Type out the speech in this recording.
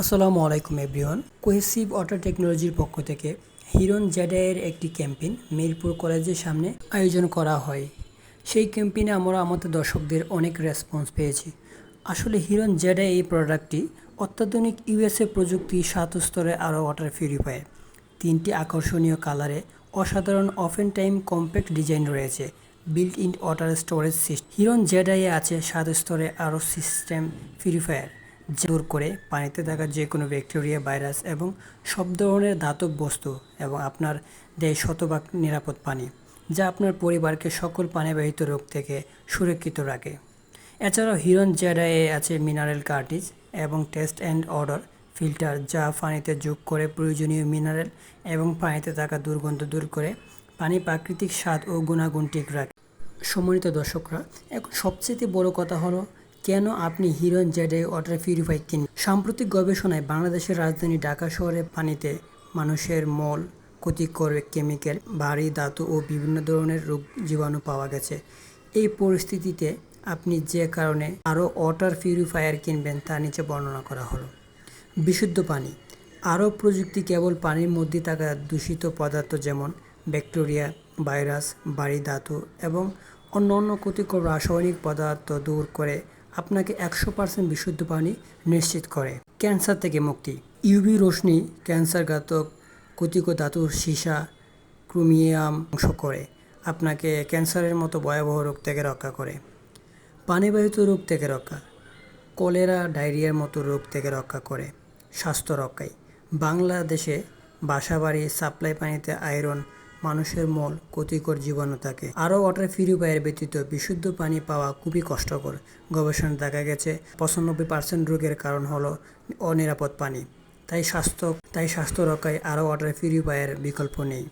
আসসালামু আলাইকুম everyone. Cohesive water টেকনোলজির পক্ষ থেকে হিরন জেডাইয়ের একটি ক্যাম্পেইন মিরপুর কলেজের সামনে আয়োজন করা হয়। সেই ক্যাম্পেইনে আমরা আমাদের দর্শকদের অনেক রেসপন্স পেয়েছি। আসলে হিরন জেডাই এই প্রোডাক্টটি অত্যাধুনিক ইউএসএ প্রযুক্তি সাত স্তরে আরও ওয়াটার পিউরিফায়ার তিনটি আকর্ষণীয় কালারে অসাধারণ অফেন টাইম কম্প্যাক্ট ডিজাইন রয়েছে। Built in water storage system হিরন জেডাইয়ে আছে সাত স্তরে আরও সিস্টেম পিউরিফায়ার দূর করে পানিতে থাকা যে কোনো ব্যাকটেরিয়া, ভাইরাস এবং সব ধরনের ধাতব বস্তু এবং আপনার দেয় শতভাগ নিরাপদ পানি, যা আপনার পরিবারকে সকল পানিবাহিত রোগ থেকে সুরক্ষিত রাখে। এছাড়াও হিরন জেডায়ে আছে মিনারেল কার্টিজ এবং টেস্ট অ্যান্ড অর্ডার ফিল্টার, যা পানিতে যোগ করে প্রয়োজনীয় মিনারেল এবং পানিতে থাকা দুর্গন্ধ দূর করে পানি প্রাকৃতিক স্বাদ ও গুণাগুণ ঠিক রাখে। সম্মানিত দর্শকরা, এখন সবচেয়ে বড় কথা হলো কেন আপনি হিরন জেডে ওয়াটার পিউরিফাই কিনবেন সাম্প্রতিক গবেষণায় বাংলাদেশের রাজধানী ঢাকা শহরে পানিতে মানুষের মল, ক্ষতিকর কেমিক্যাল, ভারী ধাতু ও বিভিন্ন ধরনের রোগ জীবাণু পাওয়া গেছে। এই পরিস্থিতিতে আপনি যে কারণে আরও ওয়াটার পিউরিফায়ার কিনবেন তা নিচে বর্ণনা করা হলো। বিশুদ্ধ পানি। আরও প্রযুক্তি কেবল পানির মধ্যে থাকা দূষিত পদার্থ যেমন ব্যাকটেরিয়া, ভাইরাস বাড়ি ধাতু এবং অন্য অন্য ক্ষতিকর রাসায়নিক পদার্থ দূর করে আপনাকে একশো পার্সেন্ট বিশুদ্ধ পানি নিশ্চিত করে। ক্যান্সার থেকে মুক্তি। ইউভি রশ্মি ক্যান্সারঘাতক ক্ষতিকর ধাতুর সীসা, ক্রোমিয়াম অংশ করে। আপনাকে ক্যান্সারের মতো ভয়াবহ রোগ থেকে রক্ষা করে। পানিবাহিত রোগ থেকে রক্ষা। কলেরা, ডায়রিয়ার মতো রোগ থেকে রক্ষা করে। স্বাস্থ্য রক্ষায়। বাংলাদেশে বাসাবাড়ি, সাপ্লাই পানিতে আয়রন মানুষের মল ক্ষতিকর জীবাণু থাকে। আরও ওয়াটার পিউরিফায়ার ব্যতীত বিশুদ্ধ পানি পাওয়া খুবই কষ্টকর। গবেষণায় দেখা গেছে, পঁচানব্বই পার্সেন্ট রোগের কারণ হল অনিরাপদ পানি। তাই স্বাস্থ্য তাই স্বাস্থ্য রক্ষায় আরও ওয়াটার পিউরিফায়ার বিকল্প নেই।